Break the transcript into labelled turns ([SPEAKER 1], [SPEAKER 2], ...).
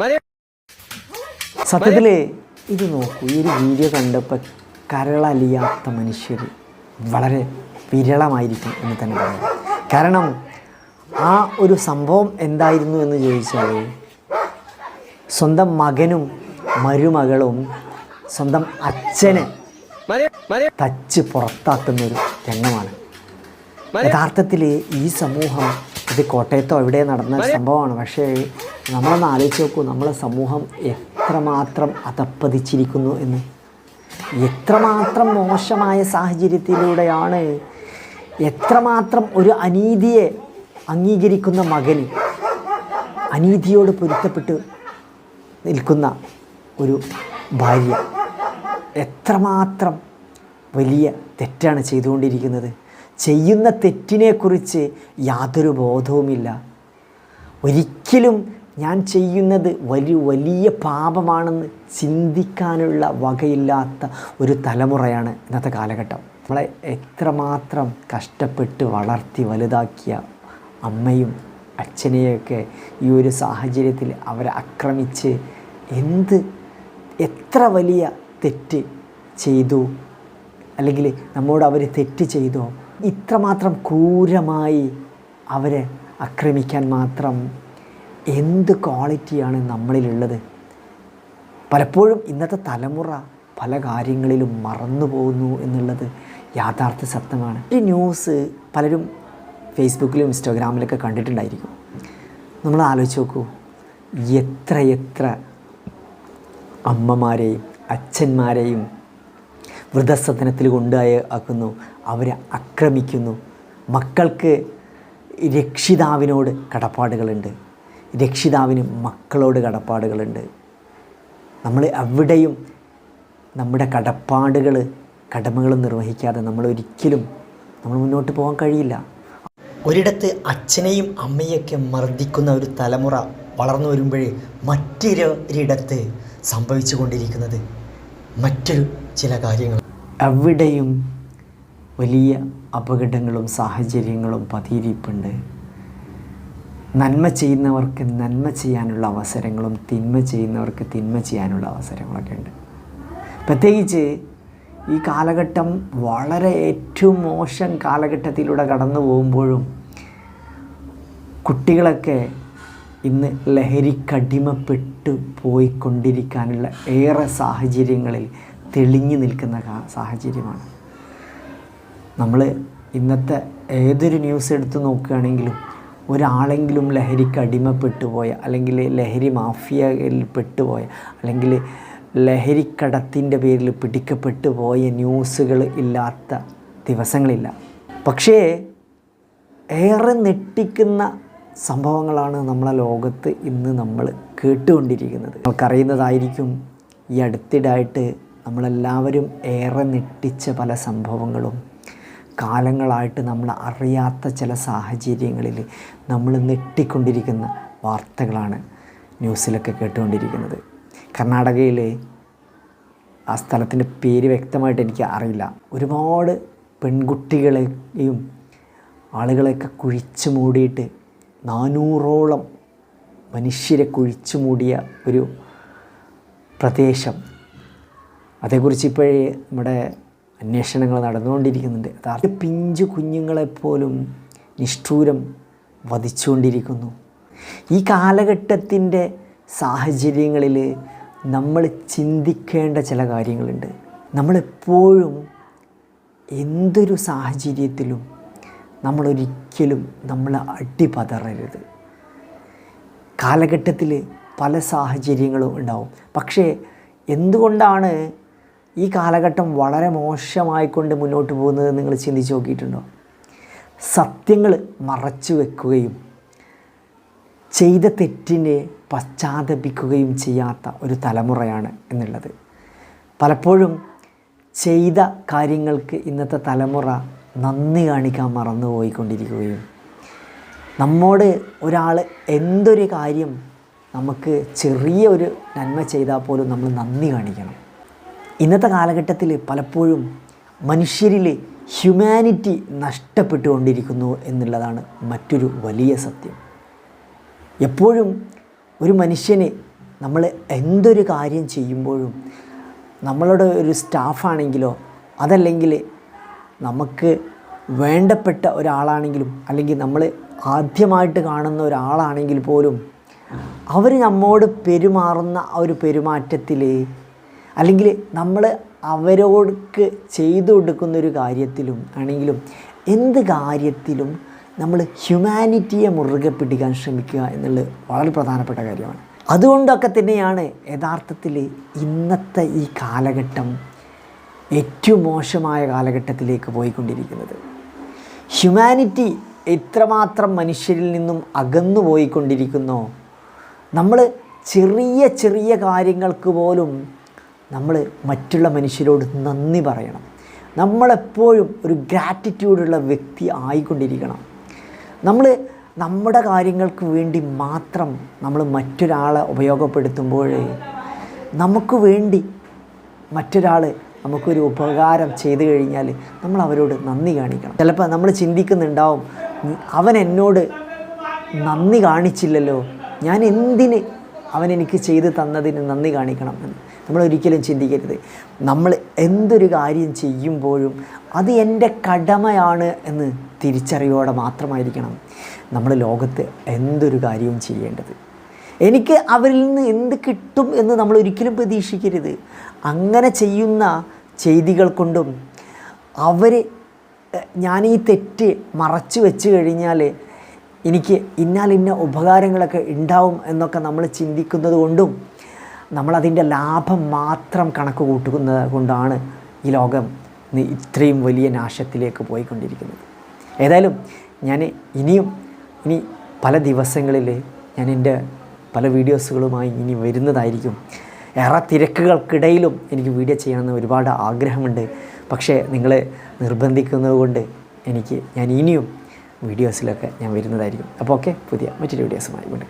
[SPEAKER 1] മതി.
[SPEAKER 2] സത്യത്തിൽ ഇത് നോക്കൂ ഈ ഒരു വീഡിയോ കണ്ടപ്പോൾ കരളലിയാത്ത മനുഷ്യർ വളരെ വിരളമായിരിക്കും എന്ന് തന്നെ പറയാം. കാരണം ആ ഒരു സംഭവം എന്തായിരുന്നു എന്ന് ചോദിച്ചാൽ സ്വന്തം മകനും മരുമകളും സ്വന്തം അച്ഛനെ തച്ച് പുറത്താക്കുന്ന ഒരു രംഗമാണ്. യഥാർത്ഥത്തിൽ ഈ സമൂഹം ഇത് കോട്ടയത്തോ എവിടെ നടന്ന സംഭവമാണ്. പക്ഷേ നമ്മളൊന്ന് ആലോചിച്ച് നോക്കൂ നമ്മളെ സമൂഹം എത്രമാത്രം അതപ്പതിച്ചിരിക്കുന്നു എന്ന്. എത്രമാത്രം മോശമായ സാഹചര്യത്തിലൂടെയാണ് എത്രമാത്രം ഒരു അനീതിയെ അംഗീകരിക്കുന്ന മകന് അനീതിയോട് പൊരുത്തപ്പെട്ട് നിൽക്കുന്ന ഒരു ഭാര്യ എത്രമാത്രം വലിയ തെറ്റാണ് ചെയ്തുകൊണ്ടിരിക്കുന്നത്. ചെയ്യുന്ന തെറ്റിനെക്കുറിച്ച് യാതൊരു ബോധവുമില്ല. ഒരിക്കലും ഞാൻ ചെയ്യുന്നത് വലിയ വലിയ പാപമാണെന്ന് ചിന്തിക്കാനുള്ള വകയില്ലാത്ത ഒരു തലമുറയാണ് ഇന്നത്തെ കാലഘട്ടം. നമ്മളെ എത്രമാത്രം കഷ്ടപ്പെട്ട് വളർത്തി വലുതാക്കിയ അമ്മയും അച്ഛനെയൊക്കെ ഈ ഒരു സാഹചര്യത്തിൽ അവരെ ആക്രമിച്ച് എന്ത് എത്ര വലിയ തെറ്റ് ചെയ്തു? അല്ലെങ്കിൽ നമ്മോട് അവർ തെറ്റ് ചെയ്തോ? ഇത്രമാത്രം ക്രൂരമായി അവരെ ആക്രമിക്കാൻ മാത്രം എന്ത് ക്വാളിറ്റിയാണ് നമ്മളിലുള്ളത്? പലപ്പോഴും ഇന്നത്തെ തലമുറ പല കാര്യങ്ങളിലും മറന്നു പോകുന്നു എന്നുള്ളത് യാഥാർത്ഥ്യ സത്യമാണ്. ഈ ന്യൂസ് പലരും ഫേസ്ബുക്കിലും ഇൻസ്റ്റാഗ്രാമിലൊക്കെ കണ്ടിട്ടുണ്ടായിരിക്കും. നമ്മൾ ആലോചിച്ച് നോക്കൂ എത്ര എത്ര അമ്മമാരെയും അച്ഛന്മാരെയും വൃദ്ധസദനത്തിൽ കൊണ്ടുപോയി ആക്കുന്നു അവരെ ആക്രമിക്കുന്നു. മക്കൾക്ക് രക്ഷിതാവിനോട് കടപ്പാടുകളുണ്ട്. രക്ഷിതാവിന് മക്കളോട് കടപ്പാടുകളുണ്ട്. നമ്മൾ അവിടെയും നമ്മുടെ കടപ്പാടുകൾ കടമകൾ നിർവഹിക്കാതെ നമ്മൾ ഒരിക്കലും നമ്മൾ മുന്നോട്ട് പോകാൻ കഴിയില്ല. ഒരിടത്ത് അച്ഛനെയും അമ്മയൊക്കെ മർദ്ദിക്കുന്ന ഒരു തലമുറ വളർന്നു വരുമ്പോഴേ മറ്റൊരിടത്ത് സംഭവിച്ചു കൊണ്ടിരിക്കുന്നത് മറ്റൊരു ചില കാര്യങ്ങൾ. അവിടെയും വലിയ അപകടങ്ങളും സാഹചര്യങ്ങളും പതിയിരിപ്പുണ്ട്. നന്മ ചെയ്യുന്നവർക്ക് നന്മ ചെയ്യാനുള്ള അവസരങ്ങളും തിന്മ ചെയ്യുന്നവർക്ക് തിന്മ ചെയ്യാനുള്ള അവസരങ്ങളൊക്കെ ഉണ്ട് പ്രത്യേകിച്ച് ഈ കാലഘട്ടം വളരെ ഏറ്റവും മോശം കാലഘട്ടത്തിലൂടെ കടന്നു പോകുമ്പോഴും കുട്ടികളൊക്കെ ഇന്ന് ലഹരിക്കടിമപ്പെട്ടു പോയിക്കൊണ്ടിരിക്കാനുള്ള ഏറെ സാഹചര്യങ്ങളിൽ തെളിഞ്ഞു നിൽക്കുന്ന സാഹചര്യമാണ്. നമ്മൾ ഇന്നത്തെ ഏതൊരു ന്യൂസ് എടുത്ത് നോക്കുകയാണെങ്കിലും ഒരാളെങ്കിലും ലഹരിക്ക് അടിമപ്പെട്ടു പോയ അല്ലെങ്കിൽ ലഹരി മാഫിയയിൽ പെട്ടുപോയ അല്ലെങ്കിൽ ലഹരിക്കടത്തിന്റെ പേരിൽ പിടിക്കപ്പെട്ടു പോയ ന്യൂസുകൾ ഇല്ലാത്ത ദിവസങ്ങളില്ല. പക്ഷേ ഏറെ ഞെട്ടിക്കുന്ന സംഭവങ്ങളാണ് നമ്മളെ ലോകത്ത് ഇന്ന് നമ്മൾ കേട്ടുകൊണ്ടിരിക്കുന്നത്. നമുക്കറിയുന്നതായിരിക്കും ഈ അടുത്തിടായിട്ട് നമ്മളെല്ലാവരും ഏറെ ഞെട്ടിച്ച പല സംഭവങ്ങളും. കാലങ്ങളായിട്ട് നമ്മൾ അറിയാത്ത ചില സാഹചര്യങ്ങളിൽ നമ്മൾ ഞെട്ടിക്കൊണ്ടിരിക്കുന്ന വാർത്തകളാണ് ന്യൂസിലൊക്കെ കേട്ടുകൊണ്ടിരിക്കുന്നത്. കർണാടകയിൽ ആ സ്ഥലത്തിന്റെ പേര് വ്യക്തമായിട്ട് എനിക്ക് അറിയില്ല. ഒരുപാട് പെൺകുട്ടികളെയും ആളുകളെയൊക്കെ കുഴിച്ചു മൂടിയിട്ട് നാനൂറോളം മനുഷ്യരെ കുഴിച്ചു മൂടിയ ഒരു പ്രദേശം. അതേക്കുറിച്ച് ഇപ്പോഴേ നമ്മുടെ അന്വേഷണങ്ങൾ നടന്നുകൊണ്ടിരിക്കുന്നുണ്ട്. യഥാർത്ഥ പിഞ്ചു കുഞ്ഞുങ്ങളെപ്പോലും നിഷ്ഠൂരം വധിച്ചുകൊണ്ടിരിക്കുന്നു. ഈ കാലഘട്ടത്തിന്റെ സാഹചര്യങ്ങളിൽ നമ്മൾ ചിന്തിക്കേണ്ട ചില കാര്യങ്ങളുണ്ട്. നമ്മളെപ്പോഴും എന്തൊരു സാഹചര്യത്തിലും നമ്മളൊരിക്കലും നമ്മൾ അടിപതറരുത്. കാലഘട്ടത്തിൽ പല സാഹചര്യങ്ങളും ഉണ്ടാവും. പക്ഷേ എന്തുകൊണ്ടാണ് ഈ കാലഘട്ടം വളരെ മോശമായിക്കൊണ്ട് മുന്നോട്ട് പോകുന്നത് നിങ്ങൾ ചിന്തിച്ച് നോക്കിയിട്ടുണ്ടോ? സത്യങ്ങൾ മറച്ചു വെക്കുകയും ചെയ്ത തെറ്റിനെ പശ്ചാത്തപിക്കുകയും ചെയ്യാത്ത ഒരു തലമുറയാണ് എന്നുള്ളത്. പലപ്പോഴും ചെയ്ത കാര്യങ്ങൾക്ക് ഇന്നത്തെ തലമുറ നന്ദി കാണിക്കാൻ മറന്നുപോയിക്കൊണ്ടിരിക്കുകയും നമ്മോട് ഒരാൾ എന്തൊരു കാര്യം നമുക്ക് ചെറിയ ഒരു നന്മ ചെയ്താൽ പോലും നമ്മൾ നന്ദി കാണിക്കണം. ഇന്നത്തെ കാലഘട്ടത്തിൽ പലപ്പോഴും മനുഷ്യരിൽ ഹ്യൂമാനിറ്റി നഷ്ടപ്പെട്ടുകൊണ്ടിരിക്കുന്നു എന്നുള്ളതാണ് മറ്റൊരു വലിയ സത്യം. എപ്പോഴും ഒരു മനുഷ്യന് നമ്മൾ എന്തൊരു കാര്യം ചെയ്യുമ്പോഴും നമ്മളുടെ ഒരു സ്റ്റാഫാണെങ്കിലോ അതല്ലെങ്കിൽ നമുക്ക് വേണ്ടപ്പെട്ട ഒരാളാണെങ്കിലും അല്ലെങ്കിൽ നമ്മൾ ആദ്യമായിട്ട് കാണുന്ന ഒരാളാണെങ്കിൽ പോലും അവർ നമ്മോട് പെരുമാറുന്ന ഒരു പെരുമാറ്റത്തിൽ അല്ലെങ്കിൽ നമ്മൾ അവരോട് ചെയ്തു കൊടുക്കുന്ന ഒരു കാര്യത്തിലും ആണെങ്കിലും എന്ത് കാര്യത്തിലും നമ്മൾ ഹ്യൂമാനിറ്റിയെ മുറുകെ പിടിക്കാൻ ശ്രമിക്കുക എന്നുള്ളത് വളരെ പ്രധാനപ്പെട്ട കാര്യമാണ്. അതുകൊണ്ടൊക്കെ തന്നെയാണ് യഥാർത്ഥത്തിൽ ഇന്നത്തെ ഈ കാലഘട്ടം ഏറ്റവും മോശമായ കാലഘട്ടത്തിലേക്ക് പോയിക്കൊണ്ടിരിക്കുന്നത്. ഹ്യൂമാനിറ്റി എത്രമാത്രം മനുഷ്യരിൽ നിന്നും അകന്നു പോയിക്കൊണ്ടിരിക്കുന്നു നമ്മൾ ചെറിയ ചെറിയ കാര്യങ്ങൾക്ക് പോലും നമ്മൾ മറ്റുള്ള മനുഷ്യരോട് നന്ദി പറയണം. നമ്മളെപ്പോഴും ഒരു ഗ്രാറ്റിറ്റ്യൂഡുള്ള വ്യക്തി ആയിക്കൊണ്ടിരിക്കണം. നമ്മൾ നമ്മുടെ കാര്യങ്ങൾക്ക് വേണ്ടി മാത്രം നമ്മൾ മറ്റൊരാളെ ഉപയോഗപ്പെടുത്തുമ്പോൾ നമുക്ക് വേണ്ടി മറ്റൊരാൾ നമുക്കൊരു ഉപകാരം ചെയ്തു കഴിഞ്ഞാൽ നമ്മൾ അവരോട് നന്ദി കാണിക്കണം. ചിലപ്പോൾ നമ്മൾ ചിന്തിക്കുന്നുണ്ടാവും അവൻ എന്നോട് നന്ദി കാണിച്ചില്ലല്ലോ. ഞാൻ എന്തിന് അവൻ എനിക്ക് ചെയ്തു തന്നതിന് നന്ദി കാണിക്കണം? എന്ന്. നമ്മൾ ഒരിക്കലും ചിന്തിക്കരുത്. നമ്മൾ എന്തൊരു കാര്യം ചെയ്യുമ്പോഴും അത് എന്റെ കടമയാണ് എന്ന് തിരിച്ചറിയോടെ മാത്രമായിരിക്കണം നമ്മൾ ലോകത്ത് എന്തൊരു കാര്യവും ചെയ്യേണ്ടത്. എനിക്ക് അവരിൽ നിന്ന് എന്ത് കിട്ടും എന്ന് നമ്മൾ ഒരിക്കലും പ്രതീക്ഷിക്കരുത്. അങ്ങനെ ചെയ്യുന്ന ചെയ്തികൾ കൊണ്ടും അവർ ഞാൻ ഈ തെറ്റ് മറച്ചു വെച്ച് കഴിഞ്ഞാൽ എനിക്ക് ഇന്നാൽ ഇന്ന ഉപകാരങ്ങളൊക്കെ ഉണ്ടാവും എന്നൊക്കെ നമ്മൾ ചിന്തിക്കുന്നത് കൊണ്ടും നമ്മളതിന്റെ ലാഭം മാത്രം കണക്ക് കൂട്ടുന്നത് കൊണ്ടാണ് ഈ ലോകം ഇത്രയും വലിയ നാശത്തിലേക്ക് പോയിക്കൊണ്ടിരിക്കുന്നത്. ഏതായാലും ഞാൻ ഇനിയും ഇനി പല ദിവസങ്ങളിൽ ഞാൻ എന്റെ പല വീഡിയോസുകളുമായി ഇനി വരുന്നതായിരിക്കും. ഏറെ തിരക്കുകൾക്കിടയിലും എനിക്ക് വീഡിയോ ചെയ്യണമെന്ന് ഒരുപാട് ആഗ്രഹമുണ്ട്. പക്ഷേ നിങ്ങളെ നിർബന്ധിക്കുന്നത് കൊണ്ട് എനിക്ക് ഞാൻ ഇനിയും വീഡിയോസിലൊക്കെ ഞാൻ വരുന്നതായിരിക്കും. അപ്പോൾ ഓക്കെ പുതിയ മറ്റൊരു വീഡിയോസുമായി കൊണ്ട്